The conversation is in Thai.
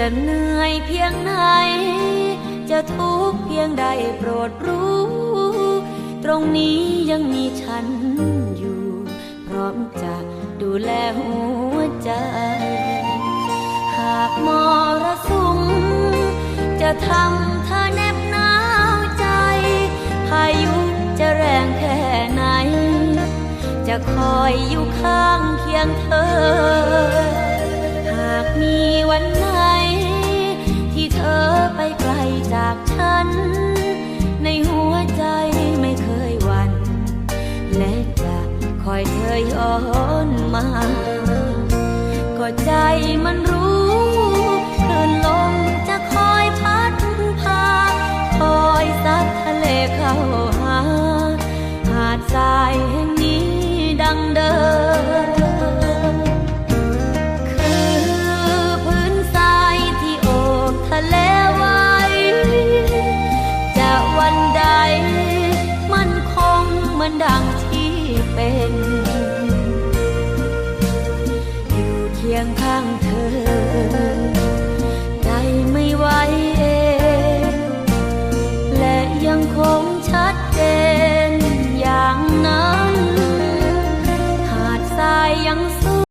จะเหนื่อยเพียงไหน จะทุกข์เพียงใดโปรดรู้ ตรงนี้ยังมีฉันอยู่ พร้อมจะดูแลหัวใจ หากมรสุมจะทำเธอแนบหนาวใจ พายุจะแรงแค่ไหน จะคอยอยู่ข้างเคียงเธอ หากมีวันไหน จากฉัน ในหัวใจไม่เคยวันและจะคอยเธอย้อนมา ก็ใจมันรู้คลื่นลมจะคอยพัดพา คอยซัดทะเลเข้าหา หาดทรายแห่งนี้ มือนดังที่เป็น อยู่เคียงข้างเธอ